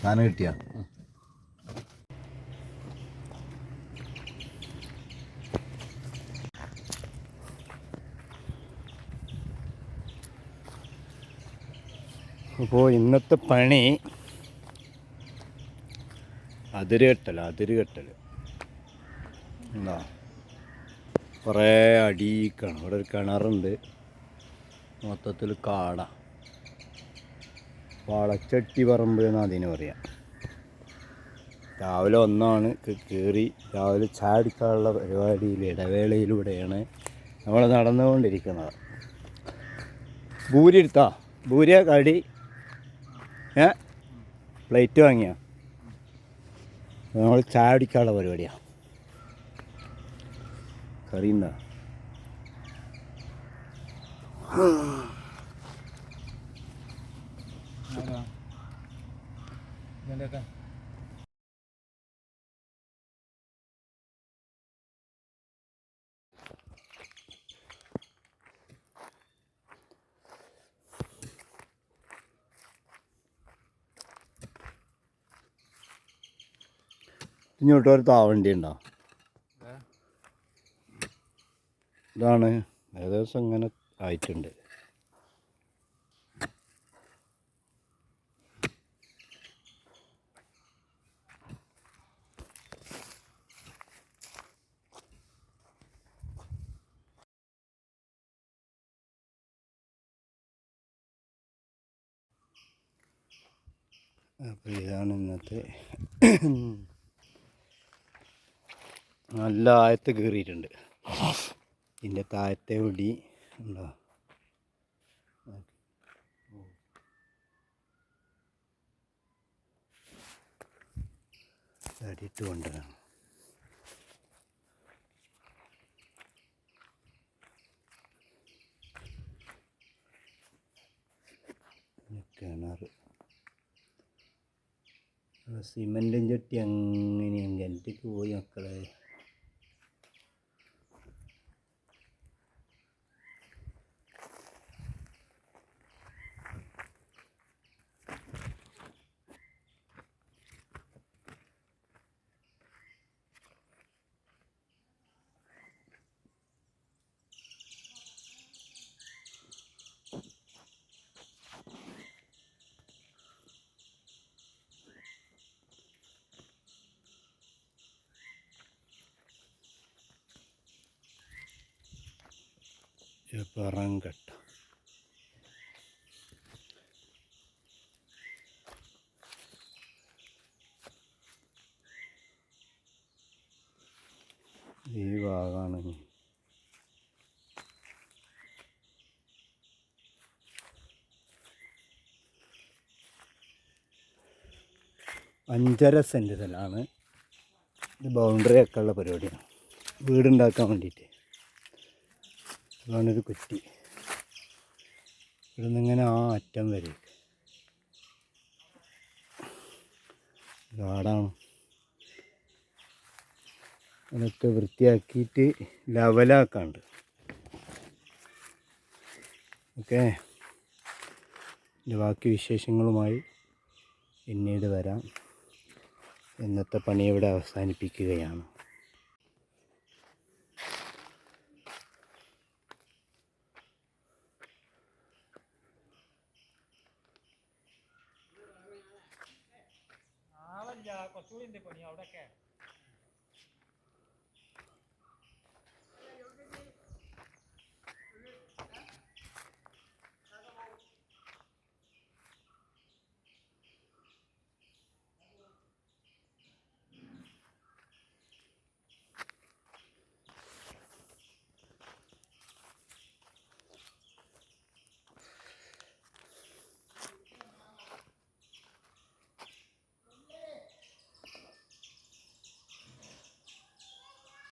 സാധനം കിട്ടിയ. അപ്പോൾ ഇന്നത്തെ പണി അതിര് കെട്ടൽ അതിര് കെട്ടൽ എന്താ? കുറേ അടിയിക്കണം ഇവിടെ ഒരു കിണറുണ്ട്. മൊത്തത്തിൽ കാട. വളച്ചട്ടി പറമ്പ് എന്ന് അതിന് പറയാം. രാവിലെ ഒന്നാണ് കയറി രാവിലെ ചാടിക്കാനുള്ള പരിപാടിയിൽ ഇടവേളയിലൂടെയാണ് നമ്മൾ നടന്നുകൊണ്ടിരിക്കുന്നത്. ഭൂരി എടുത്താ? ഭൂരിയ കടി? ഏ? പ്ലേറ്റ് വാങ്ങിയ? നമ്മൾ ചാടിക്കാനുള്ള പരിപാടിയാണ് കറി ഉണ്ടാ ഇങ്ങോട്ട് ഒരു താവണ്ടി ഉണ്ടോ? ഇതാണ്. ഏകദേശം ഇങ്ങനെ ആയിട്ടുണ്ട്. അപ്പോൾ ഇതാണ് ഇന്നത്തെ നല്ല ആയത്ത് കയറിയിട്ടുണ്ട് ഇതിന്റെ താഴത്തെ ഒടി ഉണ്ടോ? അടിയിട്ട് കൊണ്ടുവരാം കിണർ സിമെന്റും ചട്ടി അങ്ങനെയും. കിണറ്റിക്ക് പോയി മക്കളെ. പറങ്കട്ട ഈ ഭാഗമാണ് അഞ്ചര സെന്റ് സ്ഥലമാണ് ഇത് ബൗണ്ടറി ഒക്കെ ഉള്ള പരിപാടിയാണ്. വീടുണ്ടാക്കാൻ വേണ്ടിയിട്ട്. അതാണൊരു കുറ്റി. ഇവിടെ നിന്നിങ്ങനെ ആ അറ്റം വരെ. കാടാണ് അതൊക്കെ വൃത്തിയാക്കിയിട്ട് ലെവലാക്കാണ്ട്. ഓക്കെ. ബാക്കി വിശേഷങ്ങളുമായി പിന്നീട് വരാം. ഇന്നത്തെ പണി ഇവിടെ അവസാനിപ്പിക്കുകയാണ്. കുറച്ചുകൂടി ഉണ്ട് പണി അവിടെയൊക്കെ.